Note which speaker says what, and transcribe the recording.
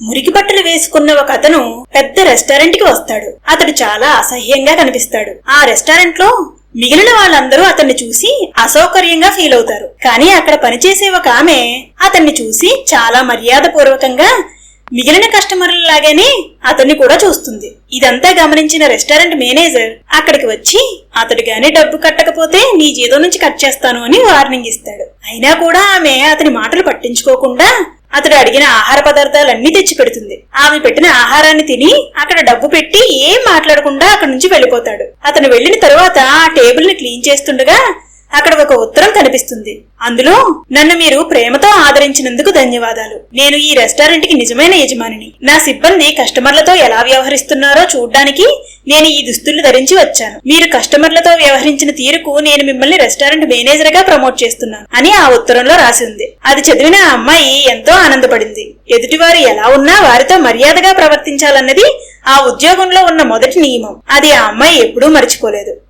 Speaker 1: మురికి బట్టలు వేసుకున్న ఒక అతను పెద్ద రెస్టారెంట్కి వస్తాడు. అతడు చాలా అసహ్యంగా కనిపిస్తాడు. ఆ రెస్టారెంట్లో మిగిలిన వాళ్ళందరూ అతన్ని చూసి అసౌకర్యంగా ఫీల్ అవుతారు. కానీ అక్కడ పనిచేసే ఒక ఆమె అతన్ని చూసి చాలా మర్యాదపూర్వకంగా మిగిలిన కస్టమర్ల లాగానే అతన్ని కూడా చూస్తుంది. ఇదంతా గమనించిన రెస్టారెంట్ మేనేజర్ అక్కడికి వచ్చి అతడు గాని డబ్బు కట్టకపోతే నీ జీతం నుంచి కట్ చేస్తాను అని వార్నింగ్ ఇస్తాడు. అయినా కూడా ఆమె అతని మాటలు పట్టించుకోకుండా అతడు అడిగిన ఆహార పదార్థాలన్నీ తెచ్చి పెడుతుంది. ఆమె పెట్టిన ఆహారాన్ని తిని అక్కడ డబ్బు పెట్టి ఏం మాట్లాడకుండా అక్కడి నుంచి వెళ్ళిపోతాడు. అతను వెళ్ళిన తరువాత ఆ టేబుల్ని క్లీన్ చేస్తుండగా అక్కడ ఒక ఉత్తరం కనిపిస్తుంది. అందులో నన్ను మీరు ప్రేమతో ఆదరించినందుకు ధన్యవాదాలు. నేను ఈ రెస్టారెంట్కి నిజమైన యజమానిని. నా సిబ్బంది కస్టమర్లతో ఎలా వ్యవహరిస్తున్నారో చూడ్డానికి నేను ఈ దుస్తులు ధరించి వచ్చాను. మీరు కస్టమర్లతో వ్యవహరించిన తీరుకు నేను మిమ్మల్ని రెస్టారెంట్ మేనేజర్గా ప్రమోట్ చేస్తున్నాను అని ఆ ఉత్తరంలో రాసి ఉంది. అది చదివిన ఆ అమ్మాయి ఎంతో ఆనందపడింది. ఎదుటివారు ఎలా ఉన్నా వారితో మర్యాదగా ప్రవర్తించాలన్నది ఆ ఉద్యోగంలో ఉన్న మొదటి నియమం. అది ఆ అమ్మాయి ఎప్పుడూ మర్చిపోలేదు.